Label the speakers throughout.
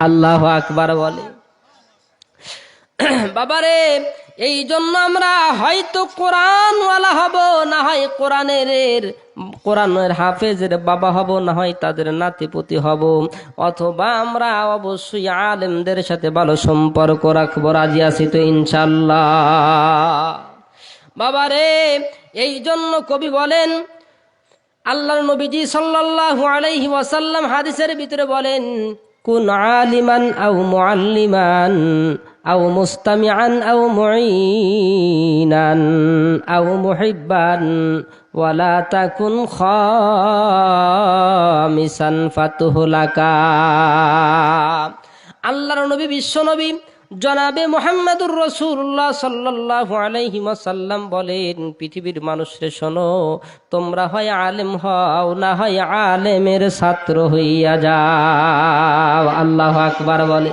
Speaker 1: আল্লাহ আকবার বলে। বাবারে এই জন্য আমরা হয়তো কোরআনওয়ালা হব, না হয় কোরআনের কোরআনের হাফেজের বাবা হব, না হয় তাদের নাতিপতি হব, অথবা আমরা অবশ্যই আলেমদের সাথে ভালো সম্পর্ক রাখব, রাজি আছি তো ইনশাল্লাহ বাবারে এই জন্য কবি বলেন, আল্লাহর নবীজি সাল্লাল্লাহু আলাইহি ওয়াসাল্লাম হাদিসের ভিতরে বলেন কুন আলিমান আউ মুআল্লিমান আউ মুস্তামিআন আউ মুঈনান আউ মুহিব্বান ওয়ালা তাকুন খামিসান ফাতুহুলাকা আল্লাহর নবী, বিশ্ব নবী জনাবে মোহাম্মদুর রসুল্লাহ সাল্লাহ আলাইহি ওয়াসাল্লাম বলেন, পৃথিবীর মানুষরে শোনো, তোমরা হয় আলেম হও, না হয় আলেমের ছাত্র হইয়া যাও। আল্লাহ আকবার বলে।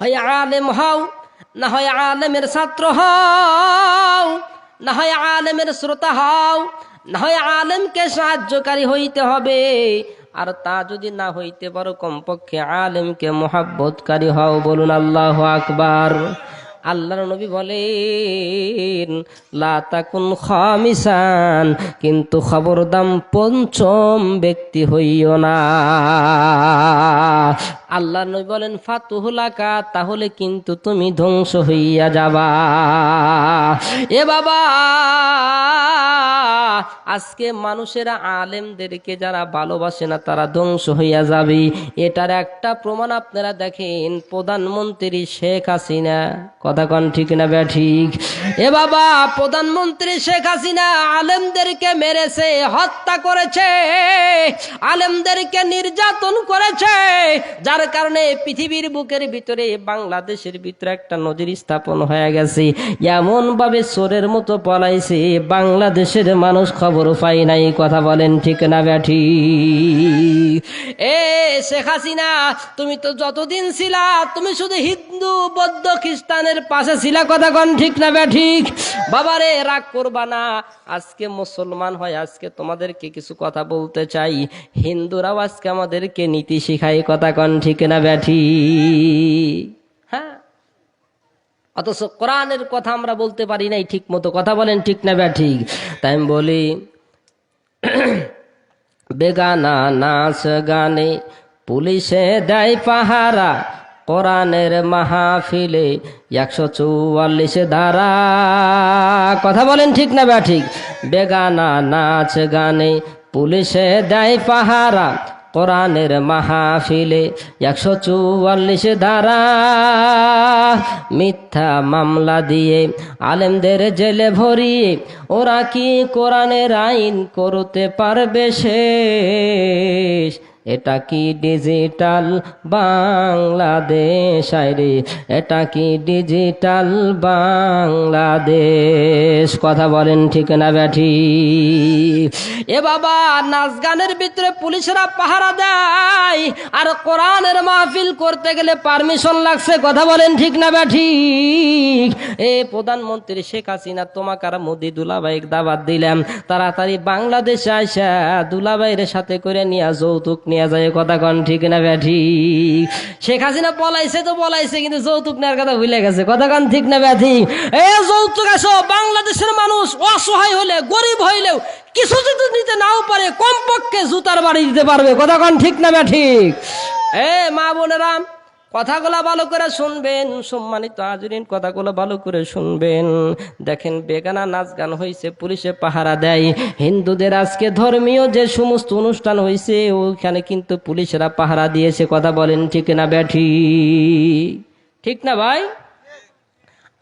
Speaker 1: হয় আলেম হও, না হয় আলেমের ছাত্র হও, না হয় আলেমের শ্রোতা হও, না হয় আলেমকে সাহায্যকারী হইতে হবে। আর তা যদি না হইতে পারো, কমপক্ষে আলেমকে মোহাব্বতকারী হও, বলুন আল্লাহ আকবার। আল্লাহর নবী বলেন, লা তাকুন খামিসান কিন্তু খবরদাম পঞ্চম ব্যক্তি হইও না। আল্লাহ নবী বলেন ফাতুহুলাকা তাহলে কিন্তু তুমি ধ্বংস হইয়া যাবা। এ বাবা! আজকে মানুষেরা আলেমদেরকে যারা ভালোবাসে না, তারা ধ্বংস হইয়া যাবে। এটার একটা প্রমাণ আপনারা দেখেন, প্রধানমন্ত্রী শেখ হাসিনা। কথা কন ঠিক না ব্যা ঠিক? এ বাবা, প্রধানমন্ত্রী শেখ হাসিনা আলেমদেরকে মেরেছে, হত্যা করেছে, আলেমদেরকে নির্যাতন করেছে, যার কারণে পৃথিবীর বুকের ভিতরে বাংলাদেশের ভিতরে একটা নজির স্থাপন হয়ে গেছে। এমন ভাবে চোরের মতো পলাইছে, বাংলাদেশের মানুষ খবর পাই নাই, কথা বলেন ঠিক না ব্যাঠি। এ শেখ হাসিনা, তুমি তো যতদিন ছিলা, তুমি শুধু হিন্দু, বৌদ্ধ, খ্রিস্টানের পাশে ছিলা, কথা কন ঠিক না ব্যাঠিক বাবারে, রাগ করবা না। আজকে মুসলমান হয় আজকে তোমাদেরকে কিছু কথা বলতে চাই। হিন্দুরাও আজকে আমাদেরকে নীতি শিখাই কথা কন ঠিক না ব্যাঠি। হ্যাঁ অথচ কোরআনের কথা আমরা বলতে পারি নাই ঠিক মতো কথা বলেন ঠিক না ব্যা ঠিক? তাই আমি বলি, বেগানা নাচ গানে পুলিশে দেয় পাহারা, কোরআনের মাহফিলে একশো চুয়াল্লিশে ধারা। কথা বলেন ঠিক না ব্যা ঠিক? বেগানা নাচ গানে পুলিশে দেয় পাহারা কোরআনের মাহাফিলে একশো চুয়াল্লিশ ধারা মিথ্যা মামলা দিয়ে আলেমদের জেলে ভরিয়ে ওরা কি কোরআনের আইন করতে পারবে শেষ? এটা কি ডিজিটাল বাংলাদেশ আরে এটা কি ডিজিটাল বাংলাদেশ কথা বলেন ঠিক না ব্যাঠি। এ বাবা, নাচ গানের ভিতরে পুলিশরা পাহারা দেয়, আর কোরআনের মাহফিল করতে গেলে পারমিশন লাগছে, কথা বলেন ঠিক না ব্যাঠি। এ প্রধানমন্ত্রী শেখ হাসিনা, তোমাকে আর মোদি দুলাভাইক দাবাত দিলাম। তাড়াতাড়ি বাংলাদেশে আসা দুলাভাইয়ের সাথে করে নিয়ে যৌতুক নিয়ে যায়, কথা কন, ঠিক না ব্যাঠি শেখ হাসিনা পলাইছে তো পলাইছে, কিন্তু যৌতুক নেওয়ার কথা ভুলে গেছে। কথা কন, ঠিক না ব্যাঠি এ যৌতুক আসো, বাংলাদেশের মানুষ অসহায় হলে, গরিব হইলেও কিছু যদি নিতে নাও পারে, কমপক্ষে জুতার বাড়ি দিতে পারবে। কথা কন, ঠিক না ব্যাঠিক এ মা বোনেরা কথাগুলো ভালো করে শুনবেন, সম্মানিত হাজরিন, কথাগুলো ভালো করে শুনবেন। দেখেন, বেগানা নাচ গান হয়েছে পুলিশে পাহারা দেয়। হিন্দুদের আজকে ধর্মীয় যে সমস্ত অনুষ্ঠান হয়েছে ওইখানে কিন্তু পুলিশেরা পাহারা দিয়েছে কথা বলেন, ঠিক না ব্যাঠি? ঠিক না ভাই?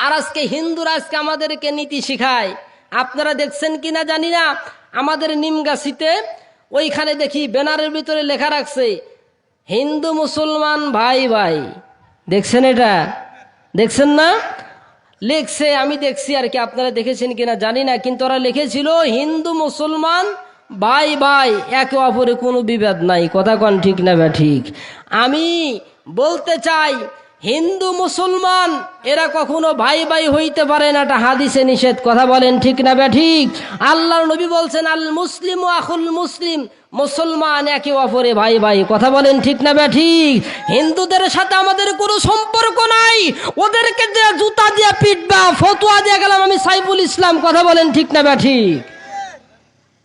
Speaker 1: আর আজকে হিন্দুরা আজকে আমাদেরকে নীতি শিখায়। আপনারা দেখছেন কিনা জানি না, আমাদের নিমগাছিতে ওইখানে দেখি ব্যানারের ভিতরে লেখা রাখছে হিন্দু মুসলমান ভাই ভাই। দেখছেন এটা? দেখছেন না? লিখছে, আমি দেখছি আর কি, আপনারা দেখেছেন কিনা জানি না, কিন্তু ওরা লিখেছিল, হিন্দু মুসলমান ভাই ভাই, একে অপরে কোনো বিবাদ নাই। কথা কন ঠিক না বা ঠিক। আমি বলতে চাই হিন্দু মুসলমান, এরা কখনো ভাই ভাই হইতে পারে না, এটা হাদিসে নিষেধ, কথা বলেন ঠিক না বে ঠিক? আল্লাহর নবী বলছেন, আল মুসলিম ও আখুল মুসলিম, মুসলমান একে অপরে ভাই ভাই, কথা বলেন ঠিক না বে ঠিক? হিন্দুদের সাথে আমাদের কোনো সম্পর্ক নাই, ওদেরকে যে জুতা দিয়ে পিটবা ফতুয়া দিয়ে গেলাম আমি সাইফুল ইসলাম, কথা বলেন ঠিক না বে ঠিক?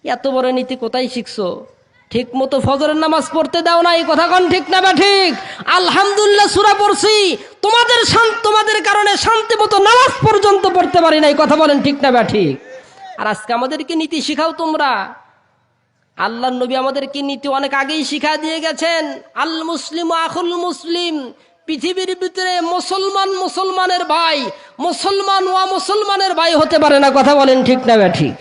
Speaker 1: এত বড় নীতি কোথায় শিখছো? ঠিক মতো ফজরের নামাজ পড়তে দাও না, এই কথা কোন ঠিক না বা ঠিক? আলহামদুলিল্লাহ সুরা পড়ছি। তোমাদের তোমাদের কারণে শান্তি মতো নামাজ পর্যন্ত পড়তে পারি না, এই কথা বলেন ঠিক না বা ঠিক? আর আজকে আমাদেরকে নীতি শিখাও তোমরা। আল্লাহ নবী আমাদেরকে নীতি অনেক আগেই শিখা দিয়ে গেছেন। আল মুসলিম আখুল মুসলিম, পৃথিবীর ভিতরে মুসলমান মুসলমানের ভাই, মুসলমান ওয়া মুসলমানের ভাই হতে পারে না, কথা বলেন ঠিক না বা ঠিক?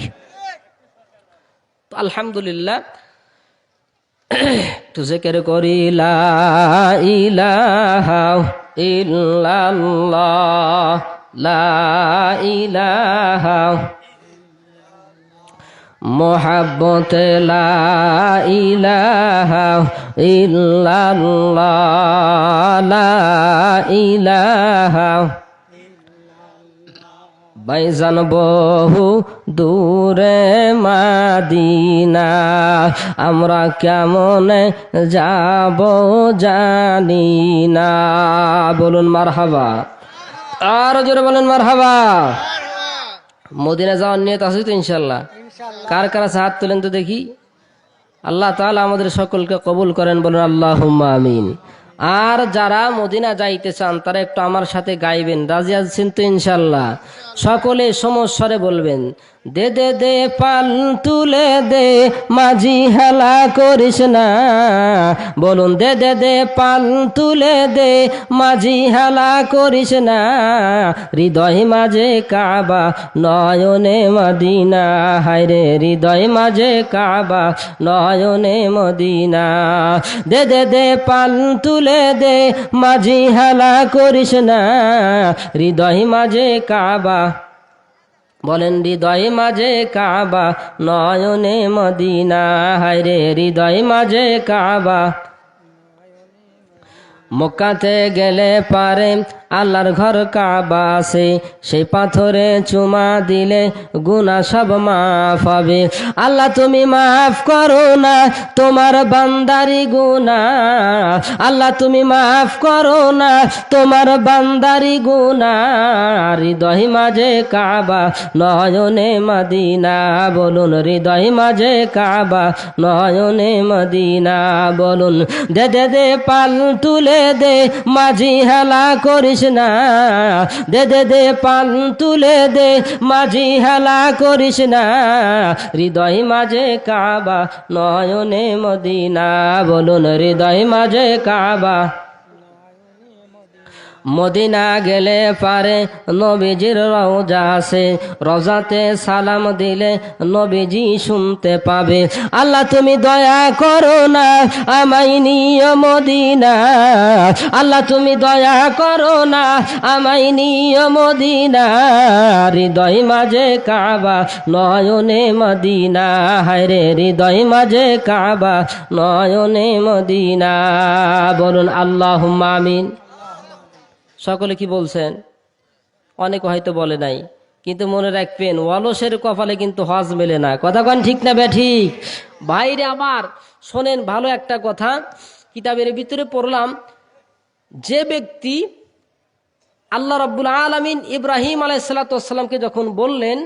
Speaker 1: আলহামদুলিল্লাহ তো জেকের করি ইলাহা ইলাহা মোহাব্বত ইলাহা ইল্লাল্লাহ ইলাহা বাইজান বহু দূরে মাদিনা। আমরা কেমন যাব জানি না। বলুন মার হাবা আর জোরে বলুন মার হাবা মদিনা যাওয়ার নিয়ত আছে তো ইনশাল্লাহ কার কার আছে হাত তুলেন তো দেখি। আল্লাহ তাআলা আমাদের সকলকে কবুল করেন বলুন আল্লাহ আমিন। আর যারা মদিনা যাইতে চান, তারা একটু আমার সাথে গাইবেন। রাজি আছেন তো ইনশাল্লাহ সকলে সমস্যারে বলবেন। দে দে দে, পাল তুলে দে, মাঝি হেলা করিস না। বলুন, দে দে দে, পাল তুলে দে, মাঝি হেলা করিস না। হৃদয় মাঝে কাবা, নয়নে মদিনা। হায়রে হৃদয় মাঝে কাবা, নয়নে মদিনা। দে দে দে, পাল তুলে দে, মাঝি হেলা করিস না। হৃদয় মাঝে কাবা বলেন হৃদয় মাঝে কাবা নয়নে মদিনা। হায়রে হৃদয় মাঝে কাবা। মক্কাতে গেলে পারে আল্লাহর ঘর কাবা আছে। সেই পাথরে চুমা দিলে গুনা সব মাফ হবে। আল্লাহ, তুমি মাফ করো না, তোমার বান্দারি গুনা আল্লাহ, তুমি মাফ করো না, তোমার বান্দারি গুনা হৃদয় মাঝে কাবা, নয়নে মদিনা। বলুন, হৃদয় মাঝে কাবা, নয়নে মদিনা। বলুন, দে দে দে, পাল তুলে দে, মাঝি হেলা করিস না। দে দে দে, পান তুলে দে, মাঝি হেলা করিস না। হৃদয় মাঝে কাবা, নয়নে মদিনা, বলুন হৃদয় মাঝে কাবা। মদিনা গেলে পারে, নবীজির রওজা আছে। রোজাতে সালাম দিলে নবীজি শুনতে পাবে। আল্লাহ তুমি দয়া করো না আমাই নিয় মদিনা। আল্লাহ তুমি দয়া করো না আমাই নিয় মদিনা। হৃদয় মাঝে কাবা, নয়নে মদিনা। হায়রে, হৃদয় মাঝে কাবা, নয়নে মদিনা। বলুন আল্লাহ আমিন। সকলে কি বলছেন? অনেকে হয়তো বলে নাই, কিন্তু মনে রাখবেন অলসের কপালে কিন্তু হজ মেলে না। কথা কন ঠিক না ব্যা ঠিক। বাইরে আমার, শোনেন ভালো একটা কথা, কিতাবের ভিতরে পড়লাম, যে ব্যক্তি আল্লাহ রব্বুল আলমিন ইব্রাহিম আলাইসাল্লাতামকে যখন বললেন,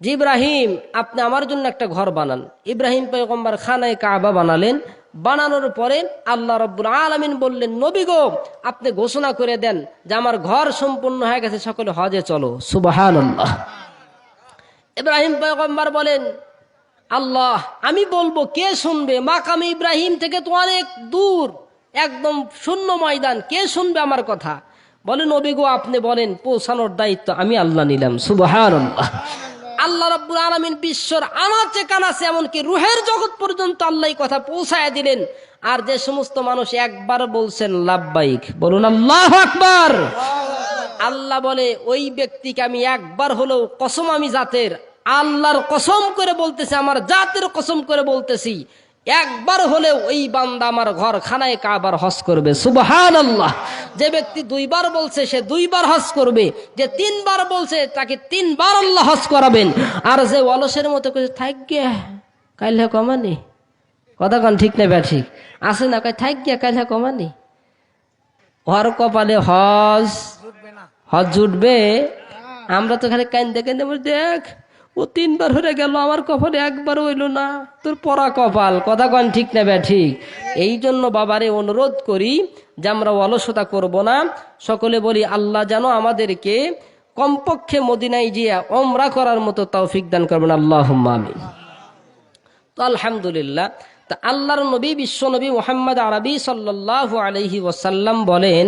Speaker 1: যে ইব্রাহিম, আপনি আমার জন্য একটা ঘর বানান। ইব্রাহিম পয়গম্বর খানায় কাবা বানালেন। বানানোর পরে আল্লাহ রব্বুল আলমিন বললেন, নবী গো, আপনি ঘোষণা করে দেন যে আমার ঘর সম্পূর্ণ হয়ে গেছে, সকলে হজে চলো। সুবাহান ইব্রাহিম পয়গম্বর বলেন, আল্লাহ, আমি বলব, কে শুনবে? মাকামে ইব্রাহিম থেকে তো অনেক দূর, একদম শূন্য ময়দান, কে শুনবে আমার কথা? বলেন নবী গো, আপনি বলেন, পৌঁছানোর দায়িত্ব আমি আল্লাহ নিলাম। সুবাহান আল্লাহ রব্বুল আলমিন বিশ্বর আনাচে কানাচে এমনকি রুহের জগৎ পর্যন্ত আল্লাহ কথা পৌঁছায় দিলেন। আর যে সমস্ত মানুষ একবার বলছেন লাভবাহিক বলুন আল্লাহ আকবার। আল্লাহ বলে, ওই ব্যক্তিকে আমি একবার হলেও কসম আমি জাতের, আল্লাহর কসম করে বলতেছি, আমার জাতের কসম করে বলতেছি। একবার হলে ওই বান্দা আমার ঘর খানায় কাবার হজ করবে। সুবহান আল্লাহ যে ব্যক্তি দুইবার বলছে, সে দুইবার হজ করবে। যে তিনবার বলছে, তাকে তিনবার আল্লাহ হজ করাবেন। আর যে অলসের মতো করে থাকবে কাইলে কমানি কথা কন ঠিক না ব্যা ঠিক। আছে না, কয়, থাক গিয়া কাইলে কমানি হর কপালে হজ হজ জুটবে আমরা তো খালি কান্দে বলি, দেখ ও তিনবার হয়ে গেল, আমার কপালে একবার হইল না। তোর পরা কপাল, কথা কন ঠিক না ঠিক। এই জন্য বাবারে অনুরোধ করি যে আমরা অলসতা করব না। সকলে বলি, আল্লাহ যেন আমাদেরকে কমপক্ষে মদিনায় গিয়া অমরা করার মতো তৌফিক দান করবেন। আল্লাহ আমিন। তো আলহামদুলিল্লাহ তা আল্লাহর নবী, বিশ্ব নবী মোহাম্মদ আরবি সাল্লাহ আলহি ওসাল্লাম বলেন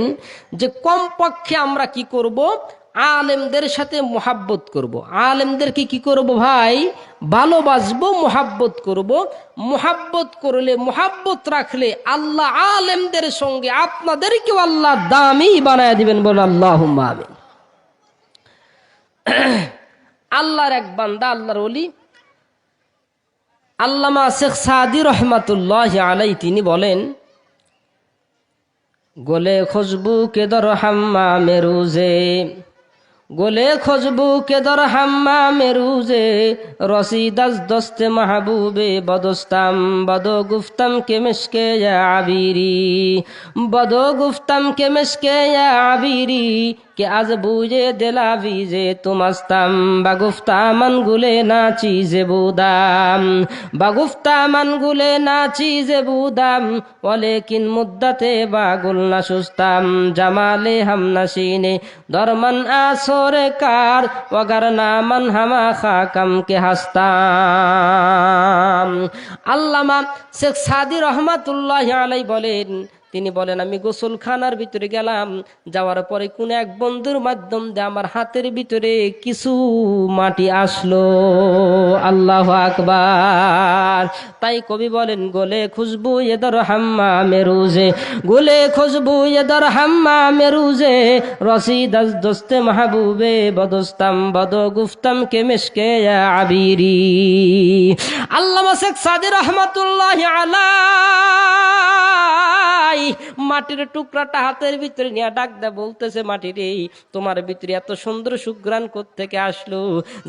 Speaker 1: যে কমপক্ষে আমরা কি করব আলেমদের সাথে মোহাব্বত করব। আলেমদেরকে কি করব ভাই ভালোবাসবো, মোহাব্বত করব। মোহাব্বত করলে, মোহাব্বত রাখলে আল্লাহ আলেমদের সঙ্গে আপনাদেরকেও আল্লাহ দামি বানায় দিবেন বলে আল্লাহ আমিন আল্লাহর এক বান্দা, আল্লাহর অলি আল্লামা শেখ সাদি রহমাতুল্লাহ আলাই তিনি বলেন, গোলে খুশবু কে দর হাম্মা মেরুজে গোলে খুশবু কে দর হাম্মা মেরুজে রসিদাস দস্তে মাহবুবে বদস্তাম, বদ গুফতম কে আবিরি, বদ গুফতম কে আবিরি কে আজ বুঝে দেলা ভিজে তুমাস্তাম বাগুফতা মন গুলে নাচি যে বুদাম। বাগুফতা মন গুলে নাচি যে বুদাম। ওলেকিন মুদ্দাতে বাগুল না সুস্তাম। জামালে হাম নাসিনে দরমন আসরে কার। ওগার নামন হামা খাকাম কে হাস্তাম। আল্লামা শেখ সাদি রহমাতুল্লাহ আলাই বলেন তিনি বলেন, আমি গোসলখানার ভিতরে গেলাম, যাওয়ার পরে কোন এক বন্ধুর মাধ্যম দিয়ে আমার হাতের ভিতরে কিছু মাটি আসলো। আল্লাহ আকবার। তাই কবি বলেন, গোলে খুশবু এদর হাম্মা মেরুজে গোলে খুশবু এদর হাম্মা মেরুজে রসিদাস দোস্তে মাহবুবে বদস্তাম বদ গুফতাম কে মেশকে আবিরি। আল্লাহ শেখ সাদি রহমতুল্লাহ আলাই মাটির টুকরাটা হাতের ভিতরে নিয়ে ডাক দেয়, বলতেছে মাটির, তোমার ভিতরে এত সুন্দর সুগ্রাণ থেকে আসলো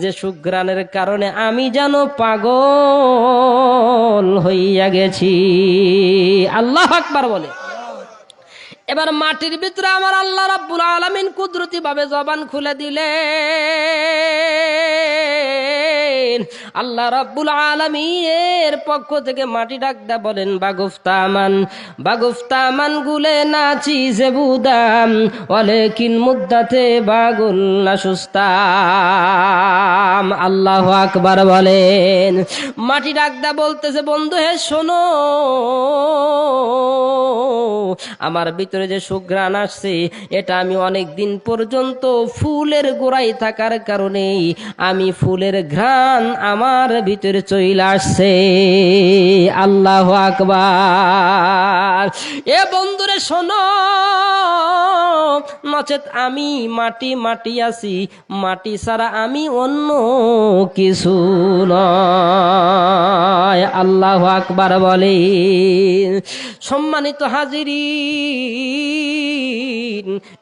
Speaker 1: যে সুগ্রাণের কারণে আমি যেন পাগল হইয়া গেছি। আল্লাহ আকবার বলে। এবার মাটির ভিতরে আমার আল্লাহ রাব্বুল আলামিন কুদরতি ভাবে জবান খুলে দিলেন আল্লাহ রাব্বুল আলামিনের পক্ষ থেকে মাটি ডাকদা বলেন বাগুফতামান বাগুফতামান গুলে নাচি বুদাম ওয়ালেকিন মুদ্দাতে বাগুল না সুস্তাম। আল্লাহ আকবার বলেন, মাটি ডাকদা বলতেছে, বন্ধু, হে শোনো, আমার ভিতরে যে সুঘ্রাণ আসছে, এটা আমি অনেক দিন পর্যন্ত ফুলের গোড়ায় থাকার কারণেই আমি ফুলের ঘ্রাণ আমার ভিতরে চলে আসছে। আল্লাহ আকবার। এ বন্ধুরে শোনো, নচেত আমি মাটি মাটি আছি, মাটি ছাড়া আমি অন্য কিছু নয়। আল্লাহ আকবার বলে, সম্মানিত হাজিরি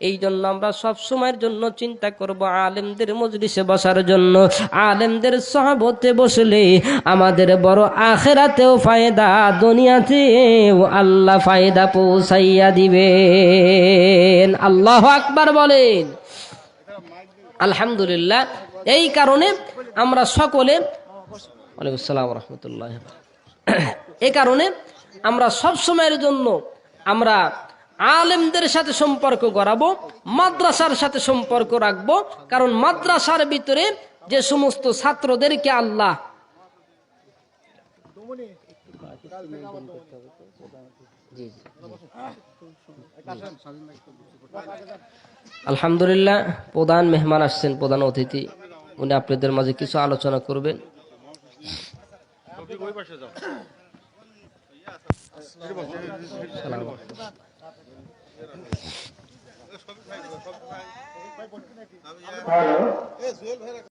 Speaker 1: এই জন্য আমরা সব সময়ের জন্য চিন্তা করব আলেমদের মজলিসে বসার জন্য। আলেমদের সহবতে বসলে আমাদের বড় আখেরাতেও ফায়দা, দুনিয়াতেও আল্লাহ ফায়দা পৌঁছাইয়া দিবেন। আল্লাহ আকবার বলেন। আলহামদুলিল্লাহ, এই কারণে আমরা সকলে, ওয়ালাইকুম আসসালাম রহমতুল্লাহ এই কারণে আমরা সব সময়ের জন্য আমরা আলেমদের সাথে সম্পর্ক করাবো মাদ্রাসার সাথে সম্পর্ক রাখব কারণ মাদ্রাসার ভিতরে যে সমস্ত ছাত্রদেরকে আল্লাহ জি, জি। আলহামদুলিল্লাহ প্রধান মেহমান আসছেন প্রধান অতিথি। উনি আপনাদের মাঝে কিছু আলোচনা করবেন। সালাম
Speaker 2: হ্যালো